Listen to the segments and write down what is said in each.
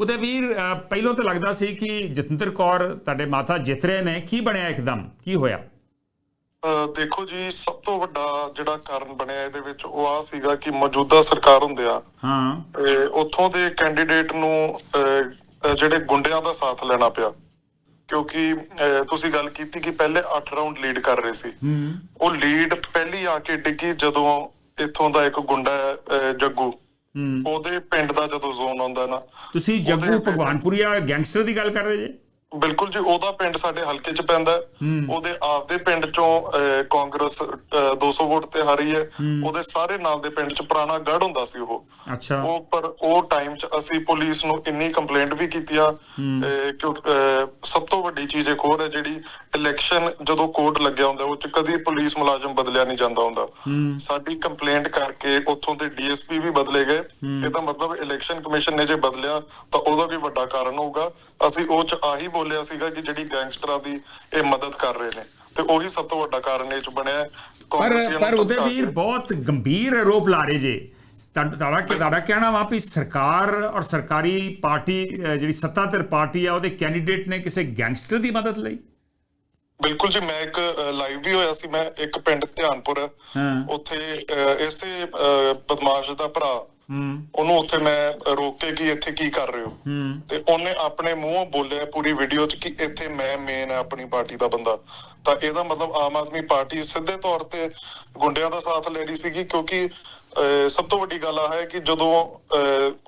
ਉਹਦੇ ਵੀਰ ਪਹਿਲੋਂ ਤਾਂ ਲੱਗਦਾ ਸੀ ਕਿ ਜਤਿੰਦਰ ਕੌਰ ਤੁਹਾਡੇ ਮਾਤਾ ਜਿੱਤ ਰਹੇ ਨੇ। ਕੀ ਬਣਿਆ ਇੱਕਦਮ? ਕੀ ਹੋਇਆ? ਦੇਖੋ ਜੀ ਸਭ ਤੋਂ ਵੱਡਾ ਜਿਹੜਾ ਕਾਰਨ ਬਣਿਆ ਇਹਦੇ ਵਿੱਚ ਉਹ ਆ ਸੀਗਾ ਕਿ ਮੌਜੂਦਾ ਸਰਕਾਰ ਹੁੰਦੇ ਆ ਹਾਂ। ਤੇ ਉੱਥੋਂ ਦੇ ਕੈਂਡੀਡੇਟ ਨੂੰ ਜਿਹੜੇ ਗੁੰਡਿਆਂ ਦਾ ਸਾਥ ਲੈਣਾ ਪਿਆ। ਕਿਉਂਕਿ ਤੁਸੀਂ ਗੱਲ ਕੀਤੀ ਕਿ ਪਹਿਲੇ 8 ਰਾਉਂਡ ਲੀਡ ਕਰ ਰਹੇ ਸੀ। ਉਹ ਲੀਡ ਪਹਿਲੀ ਆ ਕੇ ਡਿੱਗੀ ਜਦੋਂ ਇੱਥੋਂ ਦਾ ਇੱਕ ਗੁੰਡਾ ਜੱਗੂ। ਉਹਦੇ ਪਿੰਡ ਦਾ ਜਦੋਂ ਜ਼ੋਨ ਆਉਂਦਾ ਨਾ ਤੁਸੀਂ ਜੱਗੂ ਭਗਵਾਨਪੁਰੀਆ ਗੈਂਗਸਟਰ ਦੀ ਗੱਲ ਕਰ ਰਹੇ ਜੇ? ਬਿਲਕੁਲ ਜੀ ਉਹਦਾ ਪਿੰਡ ਸਾਡੇ ਹਲਕੇ 'ਚ ਪੈਂਦਾ। ਉਹਦੇ ਆਪਦੇ ਪਿੰਡ 'ਚੋਂ ਕਾਂਗਰਸ ਅਹ, 200 ਵੋਟ ਤੇ ਹਾਰੀ ਹੈ। ਉਹਦੇ ਸਾਰੇ ਨਾਲ ਦੇ ਪਿੰਡ 'ਚ ਪੁਰਾਣਾ ਗੜ ਹੁੰਦਾ ਸੀ ਉਹ। ਅੱਛਾ। ਉਹ ਪਰ ਉਹ ਟਾਈਮ 'ਚ ਅਸੀਂ ਪੁਲਿਸ ਨੂੰ ਇੰਨੀ ਕੰਪਲੇਂਟ ਵੀ ਕੀਤੀਆਂ ਅਹ, ਸਭ ਤੋਂ ਵੱਡੀ ਚੀਜ਼ ਇੱਕ ਹੋਰ ਹੈ ਜਿਹੜੀ ਇਲੈਕਸ਼ਨ ਜਦੋਂ ਕੋਡ ਲੱਗਿਆ ਹੁੰਦਾ ਉਹ 'ਚ ਕਦੀ ਪੁਲਿਸ ਮੁਲਾਜ਼ਮ ਬਦਲਿਆ ਨਹੀਂ ਜਾਂਦਾ ਹੁੰਦਾ। ਸਾਡੀ ਕੰਪਲੇਂਟ ਕਰਕੇ ਉੱਥੋਂ ਦੇ ਡੀਐਸਪੀ ਵੀ ਬਦਲੇ ਗਏ। ਇਹਦਾ ਮਤਲਬ ਇਲੈਕਸ਼ਨ ਕਮਿਸ਼ਨ ਨੇ ਜੇ ਬਦਲਿਆ ਤਾਂ ਉਹਦਾ ਵੀ ਵੱਡਾ ਕਾਰਨ ਹੋਊਗਾ। ਅਸੀਂ ਉਹ ਚ ਆਹੀ ਬੋਲਿਆ ਸੀਗਾ ਕਿ ਜਿਹੜੀ ਗੈਂਗਸਟਰਾਂ ਦੀ ਇਹ ਮਦਦ ਕਰ ਰਹੇ ਨੇ। ਤੇ ਉਹੀ ਸਭ ਤੋਂ ਵੱਡਾ ਕਾਰਨ ਇਹ ਚ ਬਣਿਆ। ਪਰ ਪਰ ਉਹਦੇ ਧਮਕਾ ਵੀਰ ਬਹੁਤ ਗੰਭੀਰ ਆਰੋਪ ਲਾ ਰਹੇ ਜੇ। ਤੁਹਾਡਾ ਕਿ ਤੁਹਾਡਾ ਕਹਿਣਾ ਵਾ ਵੀ ਸਰਕਾਰ ਔਰ ਸਰਕਾਰੀ ਪਾਰਟੀ ਜਿਹੜੀ ਸੱਤਾਧਰ ਪਾਰਟੀ ਆ ਉਹਦੇ ਕੈਂਡੀਡੇਟ ਨੇ ਕਿਸੇ ਗੈਂਗਸਟਰ ਦੀ ਮਦਦ ਲਈ? ਬਿਲਕੁਲ ਜੀ ਮੈਂ ਇੱਕ ਲਾਈਵ ਵੀ ਹੋਇਆ ਸੀ। ਮੈਂ ਇੱਕ ਪਿੰਡ ਧਿਆਨਪੁਰ। ਉੱਥੇ ਇਸੇ ਬਦਮਾਸ਼ ਦਾ ਭਰਾ ਉਹਨੂੰ ਉੱਥੇ ਮੈਂ ਰੋਕ ਕੇ ਕਿ ਇੱਥੇ ਕੀ ਕਰ ਰਹੇ ਹੋ? ਤੇ ਉਹਨੇ ਆਪਣੇ ਮੂੰਹੋਂ ਬੋਲਿਆ ਪੂਰੀ ਵੀਡੀਓ 'ਚ ਕਿ ਇੱਥੇ ਮੈਂ ਮੇਨ ਹੈ ਆਪਣੀ ਪਾਰਟੀ ਦਾ ਬੰਦਾ। ਤਾਂ ਇਹਦਾ ਮਤਲਬ ਆਮ ਆਦਮੀ ਪਾਰਟੀ ਸਿੱਧੇ ਤੌਰ ਤੇ ਗੁੰਡਿਆਂ ਦਾ ਸਾਥ ਲੈ ਰਹੀ ਸੀਗੀ ਕਿਉਂਕਿ ਸਭ ਤੋਂ ਵੱਡੀ ਗੱਲ ਆ ਹੈ ਕਿ ਜਦੋਂ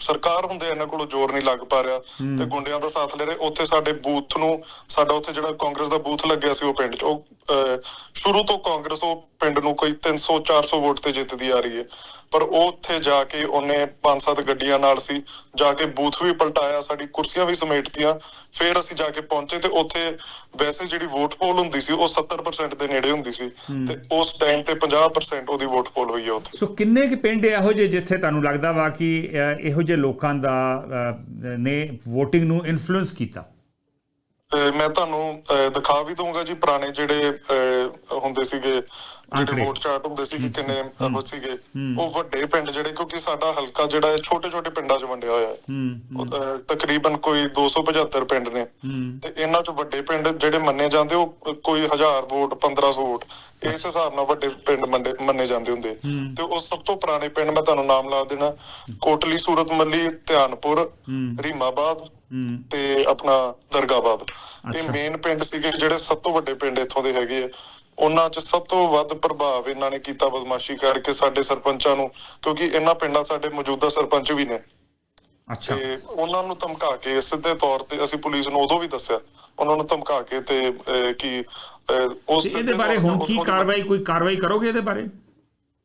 ਸਰਕਾਰ ਹੁੰਦੇ ਇਹਨਾਂ ਕੋਲੋਂ ਜ਼ੋਰ ਨਹੀਂ ਲੱਗ ਪਾ ਰਿਹਾ ਤੇ ਗੁੰਡਿਆਂ ਦਾ ਸਾਥ ਲੈ ਰਹੇ ਉੱਥੇ ਸਾਡੇ ਬੂਥ ਨੂੰ ਸਾਡਾ ਉੱਥੇ ਜਿਹੜਾ ਕਾਂਗਰਸ ਦਾ ਬੂਥ ਲੱਗਿਆ ਸੀ ਉਹ ਪਿੰਡ 'ਚ ਉਹ ਸ਼ੁਰੂ ਤੋਂ ਕਾਂਗਰਸ ਉਹ ਪਿੰਡ ਨੂੰ ਕੋਈ 300 400 ਵੋਟ ਤੇ ਜਿੱਤਦੀ ਆ ਰਹੀ ਹੈ। ਪਰ ਉਹ ਉੱਥੇ ਜਾ ਕੇ ਉਹਨੇ ਪੰਜ ਸੱਤ ਗੱਡੀਆਂ ਨਾਲ ਸੀ ਜਾ ਕੇ ਬੂਥ ਵੀ ਪਲਟਾਇਆ ਸਾਡੀ ਕੁਰਸੀਆਂ ਵੀ ਸਮੇਟਤੀਆਂ ਫਿਰ ਅਸੀਂ ਜਾ ਕੇ ਪਹੁੰਚੇ ਤੇ ਉੱਥੇ ਵੈਸੇ ਜਿਹੜੀ ਵੋਟ ਪੋਲ ਹੁੰਦੀ ਸੀ ਉਹ 70% ਦੇ ਨੇੜੇ ਹੁੰਦੀ ਸੀ ਤੇ ਉਸ ਟਾਈਮ ਤੇ 50% ਉਹਦੀ ਵੋਟ ਪੋਲ ਹੋਈ ਹੈ ਉੱਥੇ। ਸੋ ਕਿੰਨੇ ਕੁ ਪਿੰਡ ਇਹੋ ਜਿਹੇ ਜਿੱਥੇ ਤੁਹਾਨੂੰ ਲੱਗਦਾ ਵਾ ਕਿ ਇਹੋ ਜਿਹੇ ਲੋਕਾਂ ਦਾ ਨੇ VOTING ਨੂੰ ਇਨਫਲੂਐਂਸ ਕੀਤਾ? ਮੈਂ ਤੁਹਾਨੂੰ ਦਿਖਾ ਵੀ ਦਊਂਗਾ ਜੀ ਪੁਰਾਣੇ ਜਿਹੜੇ ਹੁੰਦੇ ਸੀਗੇ। ਜਿਹੜੇ ਵੋਟ ਚਾਰਟ ਹੁੰਦੇ ਸੀ ਕਿ ਕਿੰਨੇ ਉਹ ਸੀਗੇ ਉਹ ਵੱਡੇ ਪਿੰਡ ਜਿਹੜੇ ਕਿਉਂਕਿ ਸਾਡਾ ਹਲਕਾ ਜਿਹੜਾ ਹੈ ਛੋਟੇ ਛੋਟੇ ਪਿੰਡਾਂ 'ਚ ਵੰਡਿਆ ਹੋਇਆ ਹੈ। ਤਕਰੀਬਨ ਕੋਈ 275 ਪਿੰਡ ਨੇ। ਤੇ ਇਹਨਾਂ 'ਚ ਵੱਡੇ ਪਿੰਡ ਜਿਹੜੇ ਮੰਨੇ ਜਾਂਦੇ ਉਹ ਕੋਈ 1000 ਵੋਟ 1500 ਵੋਟ। ਇਸ ਹਿਸਾਬ ਨਾਲ ਵੱਡੇ ਪਿੰਡ ਮੰਨੇ ਮੰਨੇ ਜਾਂਦੇ ਹੁੰਦੇ। ਤੇ ਉਹ ਸਭ ਤੋਂ ਪੁਰਾਣੇ ਪਿੰਡ ਮੈਂ ਤੁਹਾਨੂੰ ਨਾਮ ਲਾ ਦੇਣਾ। ਕੋਟਲੀ ਸੂਰਤ ਮੱਲੀ ਧਿਆਨਪੁਰ ਰੀਮਾਬਾਦ ਤੇ ਆਪਣਾ ਦਰਗਾਬਾਦ। ਇਹ। ਮੇਨ ਪਿੰਡ ਸੀਗੇ ਜਿਹੜੇ ਸਭ ਤੋਂ ਵੱਡੇ ਪਿੰਡ ਇੱਥੋਂ ਦੇ ਹੈਗੇ ਆ। ਉਹਨਾਂ 'ਚ ਸਭ ਤੋਂ ਵੱਧ ਪ੍ਰਭਾਵ ਇਹਨਾਂ ਨੇ ਕੀਤਾ ਬਦਮਾਸ਼ੀ ਕਰਕੇ ਸਾਡੇ ਸਰਪੰਚਾਂ ਨੂੰ ਕਿਉਂਕਿ ਇਹਨਾਂ ਪਿੰਡਾਂ ਸਾਡੇ ਮੌਜੂਦਾ ਸਰਪੰਚ ਵੀ ਨੇ। ਅੱਛਾ ਤੇ ਉਹਨਾਂ ਨੂੰ ਧਮਕਾ ਕੇ ਸਿੱਧੇ ਤੌਰ ਤੇ ਅਸੀਂ ਪੁਲਿਸ ਨੂੰ ਉਦੋਂ ਵੀ ਦੱਸਿਆ ਉਹਨਾਂ ਨੂੰ ਧਮਕਾ ਕੇ ਤੇ ਕਿ ਉਸ ਇਹਦੇ ਬਾਰੇ ਹੁਣ ਕੀ ਕਾਰਵਾਈ ਕੋਈ ਕਾਰਵਾਈ ਕਰੋਗੇ ਇਹਦੇ ਬਾਰੇ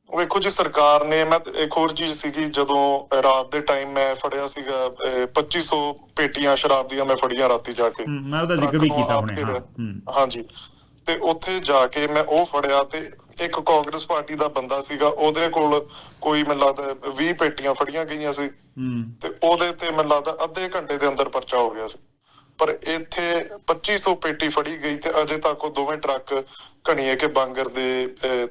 ਵੇਖੋ ਜੀ ਸਰਕਾਰ ਨੇ ਮੈਂ ਇੱਕ ਹੋਰ ਚੀਜ਼ ਸੀਗੀ ਜਦੋਂ ਰਾਤ ਦੇ ਟਾਈਮ ਮੈਂ ਫੜਿਆ ਸੀਗਾ ਅਹ, 2500 ਪੇਟੀਆਂ ਸ਼ਰਾਬ ਦੀਆਂ ਮੈਂ ਫੜੀਆਂ ਰਾਤੀ ਜਾ ਕੇ ਮੈਂ ਉਹਦਾ ਜ਼ਿਕਰ ਵੀ ਕੀਤਾ ਆਪ ਹੁਣੇ, ਘੇਰਿਆ। ਹਾਂ, ਹੂੰ। ਹਾਂਜੀ ਤੇ ਉੱਥੇ ਜਾ ਕੇ ਮੈਂ ਉਹ ਫੜਿਆ ਤੇ ਇੱਕ ਕਾਂਗਰਸ ਪਾਰਟੀ ਦਾ ਬੰਦਾ ਸੀਗਾ ਉਹਦੇ ਕੋਲ ਕੋਈ ਮੈਨੂੰ ਲੱਗਦਾ 20 ਪੇਟੀਆਂ ਫੜੀਆਂ ਗਈਆਂ ਸੀ। ਤੇ ਉਹਦੇ ਤੇ ਮੈਨੂੰ ਲੱਗਦਾ ਅੱਧੇ ਘੰਟੇ ਦੇ ਅੰਦਰ ਪਰਚਾ ਹੋ ਗਿਆ ਸੀ। ਪਰ ਇੱਥੇ 2500 ਪੇਟੀ ਫੜੀ ਗਈ ਤੇ ਅਜੇ ਤੱਕ ਉਹ ਦੋਵੇਂ ਟਰੱਕ ਘਣੀਏ ਕੇ ਬਾਂਗਰ ਦੇ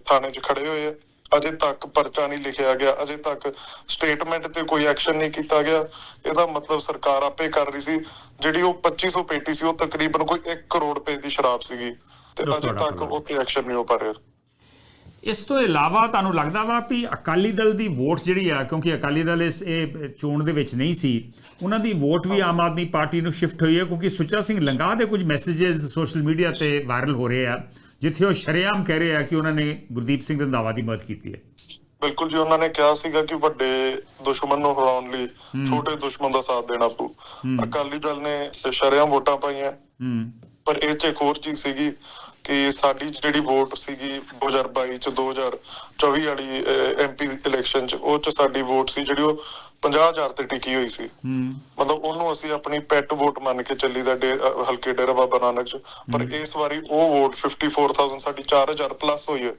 ਥਾਣੇ 'ਚ ਖੜੇ ਹੋਏ ਆ। ਅਜੇ ਤੱਕ ਪਰਚਾ ਨਹੀਂ ਲਿਖਿਆ ਗਿਆ ਅਜੇ ਤੱਕ ਸਟੇਟਮੈਂਟ ਤੇ ਕੋਈ ਐਕਸ਼ਨ ਨਹੀਂ ਕੀਤਾ ਗਿਆ। ਇਹਦਾ ਮਤਲਬ ਸਰਕਾਰ ਆਪੇ ਕਰ ਰਹੀ ਸੀ। ਜਿਹੜੀ ਉਹ 2500 ਪੇਟੀ ਸੀ ਉਹ ਤਕਰੀਬਨ ਕੋਈ 1 ਕਰੋੜ ਰੁਪਏ ਦੀ ਸ਼ਰਾਬ ਸੀਗੀ। ਤੇ ਅਜੇ ਤੱਕ। ਉੱਥੇ ਐਕਸ਼ਨ ਨਹੀਂ ਹੋ ਪਾ ਰਿਹਾ। ਇਸ ਤੋਂ ਇਲਾਵਾ ਤੁਹਾਨੂੰ ਲੱਗਦਾ ਵਾ ਵੀ ਅਕਾਲੀ ਦਲ ਦੀ ਵੋਟ ਜਿਹੜੀ ਆ ਕਿਉਂਕਿ ਅਕਾਲੀ ਦਲ ਇਸ ਇਹ ਚੋਣ ਦੇ ਵਿੱਚ ਨਹੀਂ ਸੀ ਉਹਨਾਂ ਦੀ ਵੋਟ ਵੀ ਆਮ ਆਦਮੀ ਪਾਰਟੀ ਨੂੰ ਸ਼ਿਫਟ ਹੋਈ ਹੈ ਕਿਉਂਕਿ ਸੁੱਚਾ ਸਿੰਘ ਲੰਗਾ ਦੇ ਕੁਝ ਮੈਸੇजेस ਸੋਸ਼ਲ ਮੀਡੀਆ ਤੇ ਵਾਇਰਲ ਹੋ ਰਹੇ ਆ ਜਿੱਥੇ ਉਹ ਸ਼ਰੇਆਮ ਕਹਿ ਰਹੇ ਆ ਕਿ ਉਹਨਾਂ ਨੇ ਗੁਰਦੀਪ ਸਿੰਘ ਰੰਧਾਵਾ ਦੀ ਮਦਦ ਕੀਤੀ ਹੈ। ਬਿਲਕੁਲ ਜੀ ਉਹਨਾਂ ਨੇ ਕਿਹਾ ਸੀਗਾ ਕਿ ਵੱਡੇ ਦੁਸ਼ਮਣ ਨੂੰ ਹਰਾਉਣ ਲਈ ਛੋਟੇ ਦੁਸ਼ਮਣ ਦਾ ਸਾਥ ਦੇਣਾ ਪਊ। ਅਕਾਲੀ ਦਲ ਨੇ ਸ਼ਰੇਆਮ ਵੋਟਾਂ ਪਾਈਆਂ। ਹੂੰ। ਪਰ ਇਹ ਚ ਇੱਕ ਹੋਰ ਚੀਜ਼ ਸੀਗੀ ਕਿ ਸਾਡੀ ਜਿਹੜੀ ਵੋਟ ਸੀਗੀ 2022 ਚ 2024 ਵਾਲੀ ਐਮਪੀ ਇਲੈਕਸ਼ਨ ਚ ਉਹ ਚ ਸਾਡੀ ਵੋਟ ਸੀ ਜਿਹੜੀ ਉਹ 50000 ਤੇ ਟਿਕੀ ਹੋਈ ਸੀ। ਮਤਲਬ ਉਹਨੂੰ ਅਸੀਂ ਆਪਣੀ ਪੈਟ ਵੋਟ ਮੰਨ ਕੇ ਚੱਲੀ ਦਾ ਹਲਕੇ ਡੇਰਾ ਬਾਬਾ ਨਾਨਕ ਚ। ਪਰ ਇਸ ਵਾਰੀ ਉਹ ਵੋਟ 54000 ਸਾਡੀ 4000 ਪਲੱਸ ਹੋਈ ਹੈ।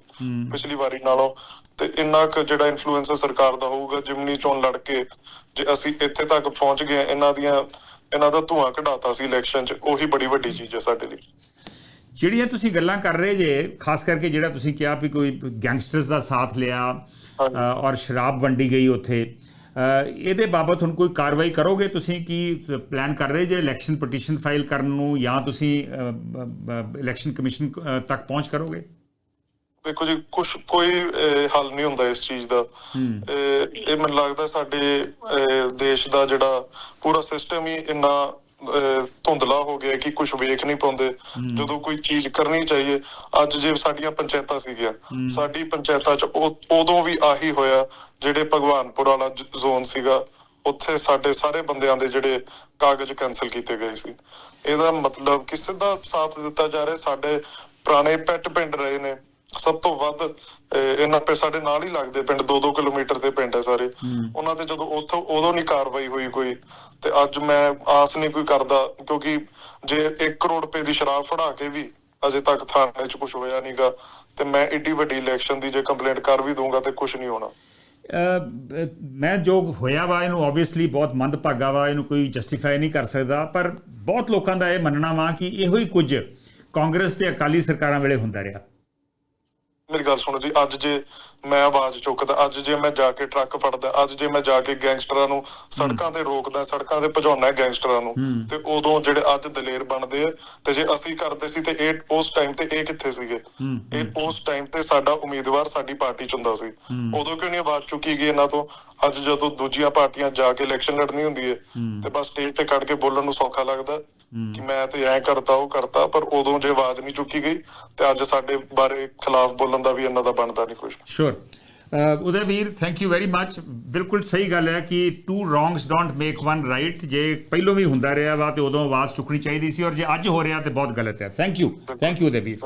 ਪਿਛਲੀ ਵਾਰੀ ਨਾਲੋਂ। ਤੇ ਇੰਨਾ ਕੁ ਜਿਹੜਾ ਇਨਫਲੂਐਂਸਰ ਸਰਕਾਰ ਦਾ ਹੋਊਗਾ ਜਿਮਨੀ ਚੋਣ ਲੜ ਕੇ ਜੇ ਅਸੀਂ ਇੱਥੇ ਤੱਕ ਪਹੁੰਚ ਗਏ ਇਹਨਾਂ ਦੀਆਂ ਇਹਨਾਂ ਦਾ ਧੂਆਂ ਕਢਾਤਾ ਸੀ ਇਲੈਕਸ਼ਨ ਚ ਉਹੀ ਬੜੀ ਵੱਡੀ ਚੀਜ਼ ਹੈ ਸਾਡੇ ਲਈ। ਜਿਹੜੀਆਂ ਤੁਸੀਂ ਗੱਲਾਂ ਕਰ ਰਹੇ ਜੇ ਖਾਸ ਕਰਕੇ ਜਿਹੜਾ ਤੁਸੀਂ ਕਿਹਾ ਵੀ ਕੋਈ ਗੈਂਗਸਟਰਸ ਦਾ ਸਾਥ ਲਿਆ ਔਰ ਸ਼ਰਾਬ ਵੰਡੀ ਗਈ ਉੱਥੇ ਇਹਦੇ ਬਾਬਤ ਹੁਣ ਕੋਈ ਕਾਰਵਾਈ ਕਰੋਗੇ ਤੁਸੀਂ ਕੀ ਪਲਾਨ ਕਰ ਰਹੇ ਜੇ ਇਲੈਕਸ਼ਨ ਪਟੀਸ਼ਨ ਫਾਈਲ ਕਰਨ ਨੂੰ ਜਾਂ ਤੁਸੀਂ ਇਲੈਕਸ਼ਨ ਕਮਿਸ਼ਨ ਤੱਕ ਪਹੁੰਚ ਕਰੋਗੇ? ਦੇਖੋ ਜੀ ਕੁਝ ਕੋਈ ਹੱਲ ਨਹੀਂ ਹੁੰਦਾ ਇਸ ਚੀਜ਼ ਦਾ। ਇਹ ਮੈਨੂੰ ਲੱਗਦਾ ਸਾਡੇ ਦੇਸ਼ ਦਾ ਜਿਹੜਾ ਪੂਰਾ ਸਿਸਟਮ ਹੀ ਇੰਨਾ ਧੁੰਦਲਾ ਹੋ ਗਿਆ ਕਿ ਕੁਝ ਵੇਖ ਨਹੀਂ ਪਾਉਂਦੇ। ਜਦੋਂ ਕੋਈ ਚੀਜ਼ ਕਰਨੀ ਚਾਹੀਏ ਅੱਜ ਜੇ ਸਾਡੀਆਂ ਪੰਚਾਇਤਾਂ ਸੀਗੀਆਂ ਸਾਡੀ ਪੰਚਾਇਤਾਂ 'ਚ ਉਦੋਂ ਵੀ ਆਹੀ ਹੋਇਆ ਜਿਹੜੇ ਭਗਵਾਨਪੁਰ ਵਾਲਾ ਜ਼ੋਨ ਸੀਗਾ ਉੱਥੇ ਸਾਡੇ ਸਾਰੇ ਬੰਦਿਆਂ ਦੇ ਜਿਹੜੇ ਕਾਗਜ਼ ਕੈਨਸਲ ਕੀਤੇ ਗਏ ਸੀ। ਇਹਦਾ ਮਤਲਬ ਕਿ ਸਿੱਧਾ ਸਾਥ ਦਿੱਤਾ ਜਾ ਰਿਹਾ ਸਾਡੇ ਪੁਰਾਣੇ ਪੈਟ ਪਿੰਡ ਰਹੇ ਨੇ। ਸਭ ਤੋਂ ਵੱਧ ਇਹਨਾਂ ਪੇ ਸਾਡੇ ਨਾਲ ਹੀ ਲੱਗਦੇ ਪਿੰਡ 2-2 ਕਿਲੋਮੀਟਰ ਦੇ ਪਿੰਡ ਹੈ ਸਾਰੇ। ਉਹਨਾਂ ਤੇ ਜਦੋਂ ਉੱਥੋਂ ਉਦੋਂ ਨਹੀਂ ਕਾਰਵਾਈ ਹੋਈ ਕੋਈ। ਤੇ ਅੱਜ ਮੈਂ ਆਸ ਨਹੀਂ ਕੋਈ ਕਰਦਾ ਕਿਉਂਕਿ ਜੇ 1 ਕਰੋੜ ਰੁਪਏ ਦੀ ਸ਼ਰਾਬ ਫੜਾ ਕੇ ਵੀ ਅਜੇ ਤੱਕ ਥਾਣੇ 'ਚ ਕੁਝ ਹੋਇਆ ਨਹੀਂਗਾ ਤੇ ਮੈਂ ਏਡੀ ਵੱਡੀ ਇਲੈਕਸ਼ਨ ਦੀ ਜੇ ਕੰਪਲੇਂਟ ਕਰ ਵੀ ਦੂੰਗਾ ਤੇ ਕੁਝ ਨਹੀਂ ਹੋਣਾ। ਮੈਂ ਜੋ ਹੋਇਆ ਵਾ ਇਹਨੂੰ ਆਬਵੀਅਸਲੀ ਬਹੁਤ ਮੰਦਭਾਗਾ ਵਾ ਇਹਨੂੰ ਕੋਈ ਜਸਟੀਫਾਈ ਨਹੀਂ ਕਰ ਸਕਦਾ ਪਰ ਬਹੁਤ ਲੋਕਾਂ ਦਾ ਇਹ ਮੰਨਣਾ ਵਾ ਕਿ ਇਹੋ ਹੀ ਕੁਝ ਕਾਂਗਰਸ ਤੇ ਅਕਾਲੀ ਸਰਕਾਰਾਂ ਵੇਲੇ ਹੁੰਦਾ ਰਿਹਾ। ਮੇਰੀ ਗੱਲ ਸੁਣੋ ਜੀ ਅੱਜ ਜੇ ਮੈਂ ਆਵਾਜ਼ ਚੁੱਕਦਾ ਅੱਜ ਜੇ ਮੈਂ ਜਾ ਕੇ ਟਰੱਕ ਫੜਦਾ ਅੱਜ ਜੇ ਮੈਂ ਜਾ ਕੇ ਗੈਂਗਸਟਰਾਂ ਨੂੰ ਸੜਕਾਂ ਤੇ ਰੋਕਦਾ ਸੜਕਾਂ ਤੇ ਭਜਾਉਣਾ ਗੈਂਗਸਟਰਾਂ ਨੂੰ ਤੇ ਉਦੋਂ ਜਿਹੜੇ ਅੱਜ ਦਲੇਰ ਬਣਦੇ ਆ ਤੇ ਜੇ ਅਸੀਂ ਕਰਦੇ ਸੀ ਤੇ ਇਹ ਉਸ ਟਾਈਮ ਤੇ ਇਹ ਕਿੱਥੇ ਸੀਗੇ? ਇਹ ਉਸ ਟਾਈਮ ਤੇ ਸਾਡਾ ਉਮੀਦਵਾਰ ਸਾਡੀ ਪਾਰਟੀ ਚ ਹੁੰਦਾ ਸੀ। ਉਦੋਂ ਕਿਉਂ ਨਹੀਂ ਆਵਾਜ਼ ਚੁੱਕੀ ਗਈ ਇਹਨਾਂ ਤੋਂ? ਅੱਜ ਜਦੋਂ ਦੂਜੀਆਂ ਪਾਰਟੀਆਂ ਜਾ ਕੇ ਇਲੈਕਸ਼ਨ ਲੜਨੀ ਹੁੰਦੀ ਹੈ। ਤੇ ਬਸ ਸਟੇਜ ਤੇ ਕੱਢ ਕੇ ਬੋਲਣ ਨੂੰ ਸੌਖਾ ਲੱਗਦਾ ਕਿ ਮੈਂ ਤੇ ਐਂ ਕਰਤਾ ਉਹ ਕਰਤਾ ਪਰ ਉਦੋਂ ਜੇ ਆਵਾਜ਼ ਨਹੀਂ ਚੁੱਕੀ ਗਈ ਤੇ ਅੱਜ ਸਾਡੇ ਬਾਰੇ ਖਿਲਾਫ ਬੋਲਣ ਦਾ ਵੀ ਇਹਨਾਂ ਦਾ ਬਣਦਾ ਨਹੀਂ ਕੁਝ ਸ਼ੋਰ ਉਦੈ ਵੀਰ ਥੈਂਕ ਯੂ ਵੈਰੀ ਮੱਚ ਬਿਲਕੁਲ ਸਹੀ ਗੱਲ ਹੈ ਕਿ two wrongs don't make one right ਜੇ ਪਹਿਲੋਂ ਵੀ ਹੁੰਦਾ ਰਿਹਾ ਵਾ ਤੇ ਉਦੋਂ ਆਵਾਜ਼ ਚੁੱਕਣੀ ਚਾਹੀਦੀ ਸੀ ਔਰ ਜੇ ਅੱਜ ਹੋ ਰਿਹਾ ਤੇ ਬਹੁਤ ਗਲਤ ਹੈ। Thank you thank you Uday Veer.